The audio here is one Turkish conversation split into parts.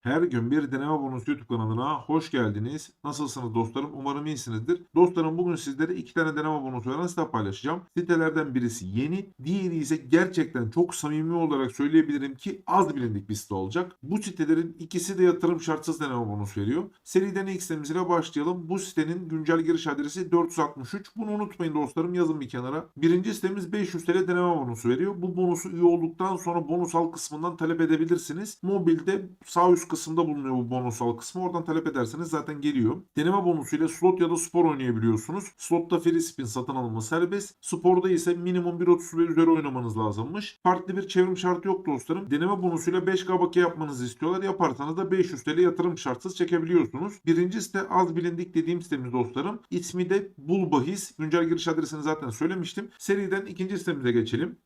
Her gün bir deneme bonusu YouTube kanalına hoş geldiniz. Nasılsınız dostlarım? Umarım iyisinizdir. Dostlarım bugün sizlere iki tane deneme bonusu veren site paylaşacağım. Sitelerden birisi yeni, diğeri ise gerçekten çok samimi olarak söyleyebilirim ki az bilindik bir site olacak. Bu sitelerin ikisi de yatırım şartsız deneme bonusu veriyor. Seriden ilk sitemizle başlayalım. Bu sitenin güncel giriş adresi 463. Bunu unutmayın dostlarım yazın bir kenara. Birinci sitemiz 500 TL deneme bonusu veriyor. Bu bonusu üye olduktan sonra bonusal kısmından talep edebilirsiniz. Mobilde sağ üst kısımda bulunuyor bu bonusal kısmı. Oradan talep ederseniz zaten geliyor. Deneme bonusuyla slot ya da spor oynayabiliyorsunuz. Slotta free spin satın alınma serbest. Sporda ise minimum 1.30 ve üzeri oynamanız lazımmış. Farklı bir çevrim şartı yok dostlarım. Deneme bonusuyla 5K bakiye yapmanızı istiyorlar. Yaparsanız da 500 TL yatırım şartsız çekebiliyorsunuz. Birinci site az bilindik dediğim sitemiz dostlarım. İsmi de Bulbahis. Güncel giriş adresini zaten söylemiştim. Seriden ikinci sitemize geçelim.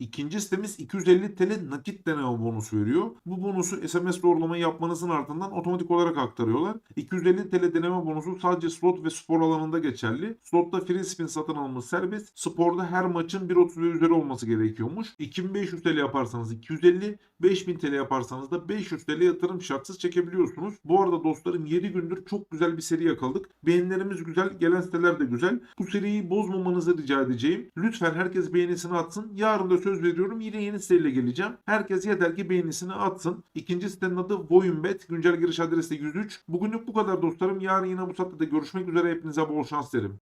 İkinci sitemiz 250 TL nakit deneme bonusu veriyor. Bu bonusu SMS doğrulamayı yapmanızın ardından otomatik olarak aktarıyorlar. 250 TL deneme bonusu sadece slot ve spor alanında geçerli. Slotta free spin satın alması serbest. Sporda her maçın 1.30 ve üzeri olması gerekiyormuş. 2500 TL yaparsanız 250, 5000 TL yaparsanız da 500 TL yatırım şartsız çekebiliyorsunuz. Bu arada dostlarım 7 gündür çok güzel bir seri yakaladık. Beğenilerimiz güzel, gelen siteler de güzel. Bu seriyi bozmamanızı rica edeceğim. Lütfen herkes beğenisini atsın. Yarın da söz veriyorum yine yeni siteyle geleceğim. Herkes yeter ki beğenisini atsın. İkinci sitenin adı Voyunbet. Güncel giriş adresi de 103. Bugünlük bu kadar dostlarım. Yarın yine bu saatte de görüşmek üzere. Hepinize bol şans derim.